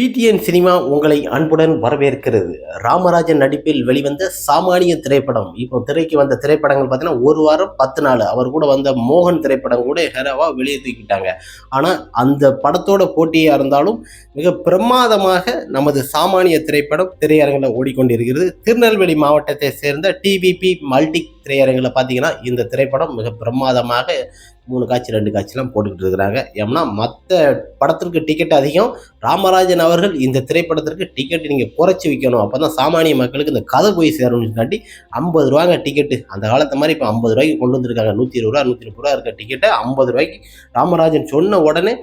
PTN cinema உங்களை அன்புடன் வரவேற்கிறது. ராமராஜன் நடிப்பில் வெளிவந்த சாமானிய திரைப்படம். இப்போ திரைக்கு வந்த திரைப்படங்கள் பார்த்தீங்கன்னா ஒரு வாரம் பத்து நாள். அவர் கூட வந்த மோகன் திரைப்படம் கூட ஹெராவா வெளியே தூக்கிட்டாங்க. ஆனால் அந்த படத்தோட போட்டியாக இருந்தாலும் மிக பிரமாதமாக நமது சாமானிய திரைப்படம் திரையரங்கில் ஓடிக்கொண்டிருக்கிறது. திருநெல்வேலி மாவட்டத்தை சேர்ந்த டிவிபி மல்டி திரையரங்கில் பார்த்தீங்கன்னா இந்த திரைப்படம் மிக பிரமாதமாக மூணு காட்சி ரெண்டு காட்சிலாம் போட்டுக்கிட்டு இருக்கிறாங்க. ஏன்னா மற்ற படத்திற்கு டிக்கெட் அதிகம். ராமராஜன் அவர்கள் இந்த திரைப்படத்திற்கு டிக்கெட் நீங்கள் குறைச்சி வைக்கணும். அப்போ தான் சாமானிய மக்களுக்கு இந்த கதை போய் சேரணும்னு காட்டி ஐம்பது ரூபாங்க டிக்கெட்டு அந்த காலத்து மாதிரி இப்போ ஐம்பது ரூபாய்க்கு கொண்டு வந்திருக்காங்க. நூற்றி இருபது ரூபா நூற்றி முப்பது ரூபா இருக்க டிக்கெட்டை ஐம்பது ரூபாய்க்கு ராமராஜன் சொன்ன உடனே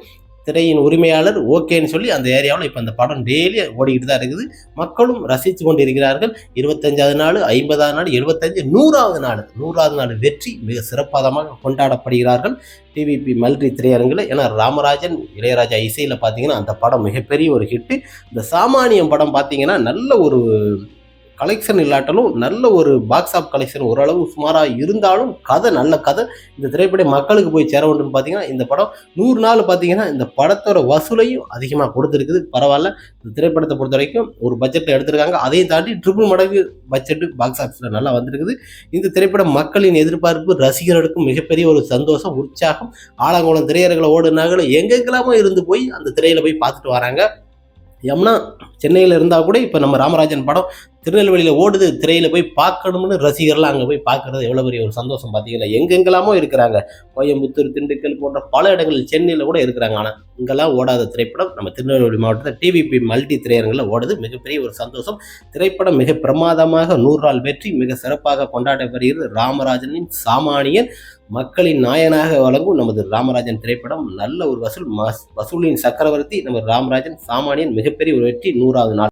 திரையின் உரிமையாளர் ஓகேன்னு சொல்லி அந்த ஏரியாவில் இப்போ அந்த படம் டெய்லி ஓடிக்கிட்டு தான் இருக்குது. மக்களும் ரசித்து கொண்டு இருக்கிறார்கள் இருபத்தஞ்சாவது நாள் ஐம்பதாவது நாள் எழுபத்தஞ்சு நூறாவது நாள். நூறாவது நாள் வெற்றி மிக சிறப்பாதமாக கொண்டாடப்படுகிறார்கள். டிவிபி மல்டி திரையரங்கில் ஏன்னா ராமராஜன் இளையராஜா இசையில் பார்த்தீங்கன்னா அந்த படம் மிகப்பெரிய ஒரு ஹிட்டு இந்த சாமானியம் படம் பார்த்தீங்கன்னா நல்ல ஒரு கலெக்ஷன் இல்லாட்டாலும் நல்ல ஒரு பாக்ஸ் ஆஃப் கலெக்ஷன் ஓரளவு சுமாராக இருந்தாலும் கதை நல்ல கதை. இந்த திரைப்படம் மக்களுக்கு போய் சேர வேண்டும் பார்த்தீங்கன்னா இந்த படம் நூறு நாள் பார்த்தீங்கன்னா இந்த படத்தோட வசூலையும் அதிகமாக கொடுத்துருக்குது. பரவாயில்ல. இந்த திரைப்படத்தை பொறுத்த வரைக்கும் ஒரு பட்ஜெட்டில் எடுத்திருக்காங்க. அதையும் தாண்டி ட்ரிபிள் மடங்கு பட்ஜெட்டு பாக்ஸ் ஆஃபீஸில் நல்லா வந்திருக்குது. இந்த திரைப்படம் மக்களின் எதிர்பார்ப்பு ரசிகர்களுக்கும் மிகப்பெரிய ஒரு சந்தோஷம் உற்சாகம். ஆலங்குளம் திரையரங்களை ஓடுனாங்களோ எங்கெங்கெல்லாமோ இருந்து போய் அந்த திரையில போய் பார்த்துட்டு வராங்க. எம்னா சென்னையில் இருந்தால் கூட இப்போ நம்ம ராமராஜன் படம் திருநெல்வேலியில் ஓடுது திரையில் போய் பார்க்கணும்னு ரசிகர்லாம் அங்கே போய் பார்க்குறது எவ்வளோ பெரிய ஒரு சந்தோஷம் பார்த்தீங்கன்னா எங்கெங்கெல்லாமோ இருக்கிறாங்க. கோயம்புத்தூர் திண்டுக்கல் போன்ற பல இடங்களில் சென்னையில் கூட இருக்கிறாங்க. ஆனால் இங்கெல்லாம் ஓடாத திரைப்படம் நம்ம திருநெல்வேலி மாவட்டத்தில் டிவிபி மல்டி திரையரங்கில் ஓடுது. மிகப்பெரிய ஒரு சந்தோஷம். திரைப்படம் மிக பிரமாதமாக நூறு நாள் வெற்றி மிக சிறப்பாக கொண்டாடப்படுகிறது. ராமராஜனின் சாமானியன் மக்களின் நாயனாக வழங்கும் நமது ராமராஜன் திரைப்படம். நல்ல ஒரு வசூல் மஸ்- வசூலின் சக்கரவர்த்தி நம்ம ராமராஜன் சாமானியன் மிகப்பெரிய ஒரு வெற்றி நூறாவது நாள்.